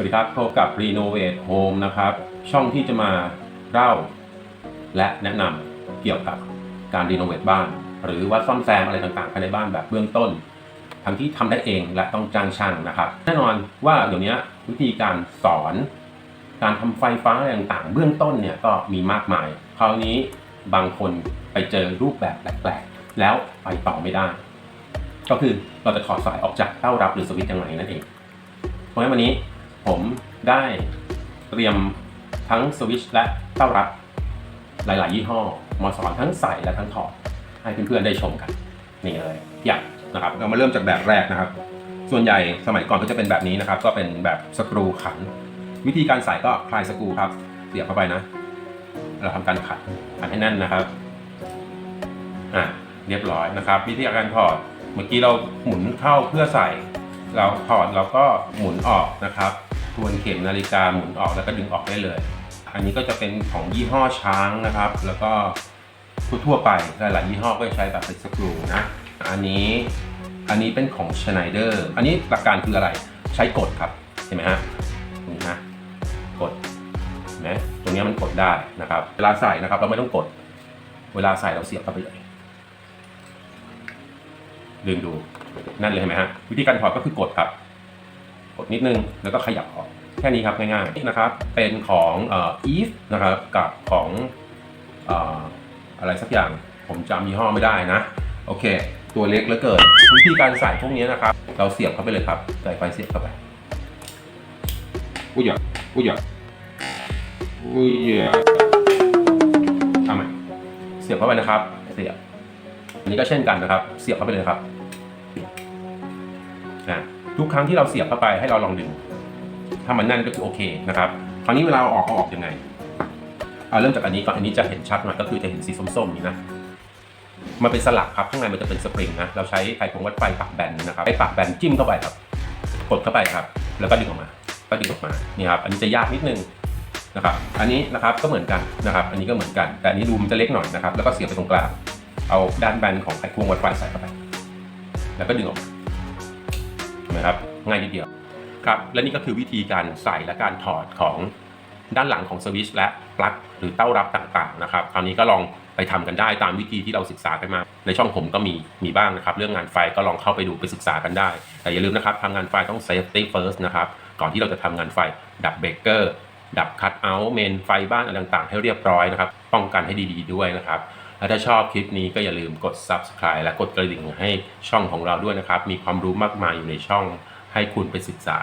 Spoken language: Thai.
วัสดีครับพบกับ Renovate Home นะครับ ช่องที่จะมาเล่า และแนะนำเกี่ยวกับการรีโนเวทบ้าน หรือว่าซ่อมแซมอะไรต่างๆภายในบ้านแบบเบื้องต้น ทั้งที่ทำได้เองและต้องจ้างช่างนะครับ แน่นอนว่าเดี๋ยวนี้วิธีการสอน การทำไฟฟ้าอะไรต่างๆ เบื้องต้นเนี่ยก็มีมากมาย คราวนี้บางคนไปเจอรูปแบบแปลกๆ แล้วไปต่อไม่ได้ ก็คือเราจะถอดสายออกจากเต้ารับหรือสวิตช์ยังไงนั่นเองเพราะฉะนั้นวันนี้ ผมได้เตรียมทั้งสวิชและเต้ารับหลาย ๆ ยี่ห้อมาสอนทั้งใส่และทั้งถอดให้เพื่อน ๆ ได้ชมกัน นี่เลยอย่างนะครับเรามาเริ่มจากแบบแรกนะครับ ส่วนใหญ่สมัยก่อนก็จะเป็นแบบนี้นะครับ ก็เป็นแบบสกรูขัน วิธีการใส่ก็คลายสกรูครับ เสียบเข้าไปนะ เราทำการขัดขัดให้แน่นนะครับอะเรียบร้อยนะครับ วิธีการถอดเมื่อกี้เราหมุนเข้าเพื่อใส่ เราถอดเราก็หมุนออกนะครับ วนเข็มนาฬิกาหมุนออกแล้วก็ดึงออกได้เลย อันนี้ก็จะเป็นของยี่ห้อช้างนะครับ แล้วก็ทั่วไปหลายๆยี่ห้อก็ใช้แบบเป็นสกรูนะ อันนี้อันนี้เป็นของ Schneider อันนี้หลักการคืออะไรใช้กดครับเห็นไหมฮะตรงนี้นะกดนไหมตรงนี้มันกดได้นะครับ เวลาใส่นะครับเราไม่ต้องกด เวลาใส่เราเสียบเข้าไปเลยดึงดูนั่นเลยเห็นไหมฮะวิธีการถอดก็คือกดครับ ดนิดนึง แล้วก็ขยับออกแค่นี้ครับง่ายๆนะครับเป็นของเอ่อ Eve นะครับกับของเอ่ออะไรสักอย่าง ผมจำยี่ห้อไม่ได้นะ โอเค ตัวเล็กเหลือเกินวิธีการใส่พวกนี้นะครับ เราเสียบเข้าไปเลยครับใส่ไฟเสียบเข้าไปอุ้ยอย่าอุ้ยอย่าอุ้ยอย่าทำไมเสียบเข้าไปนะครับ เสียบอันนี้ก็เช่นกันนะครับ เสียบเข้าไปเลยครับ ทุกครั้งที่เราเสียบเข้าไปให้เราลองดึง ถ้ามันแน่นก็คือโอเคนะครับ คราวนี้เวลาเอาออกเอาออกยังไงเอาเริ่มจากอันนี้ก่อนอันนี้จะเห็นชัดหน่อยก็คือจะเห็นสีส้มๆนี้นะมันเป็นสลักครับข้างในมันจะเป็นสปริงนะเราใช้ไขควงวัดไฟปักแบนนะครับไอ้ปักแบนจิ้มเข้าไปครับ กดเข้าไปครับ แล้วก็ดึงออกมา ก็ดึงออกมานี่ครับอันนี้จะยากนิดนึงนะครับ อันนี้นะครับก็เหมือนกันนะครับ อันนี้ก็เหมือนกัน แต่อันนี้ดูมันจะเล็กหน่อยนะครับ แล้วก็เสียบไปตรงกลางเอาด้านแบนของไขควงวัดไฟใส่เข้าไป แล้วก็ดึงออกมา นไหมครับง่ายนิดเดียวครับและนี่ก็คือวิธีการใส่และการถอดของด้านหลังของสวิชและปลั๊กหรือเต้ารับต่างๆนะครับคราวนี้ก็ลองไปทำกันได้ตามวิธีที่เราศึกษากันมา ในช่องผมก็มีมีบ้างนะครับ เรื่องงานไฟก็ลองเข้าไปดูไปศึกษากันได้ แต่อย่าลืมนะครับทำงานไฟต้อง safety first นะครับ ก่อนที่เราจะทำงานไฟดับเบรกเกอร์ดับคัตเอาท์เมนไฟบ้านอะไรต่างๆ ให้เรียบร้อยนะครับ ป้องกันให้ดีๆด้วยนะครับ และถ้าชอบคลิปนี้ก็อย่าลืมกด subscribe และกดกระดิ่งให้ช่องของเราด้วยนะครับ มีความรู้มากมายอยู่ในช่องให้คุณไปศึกษา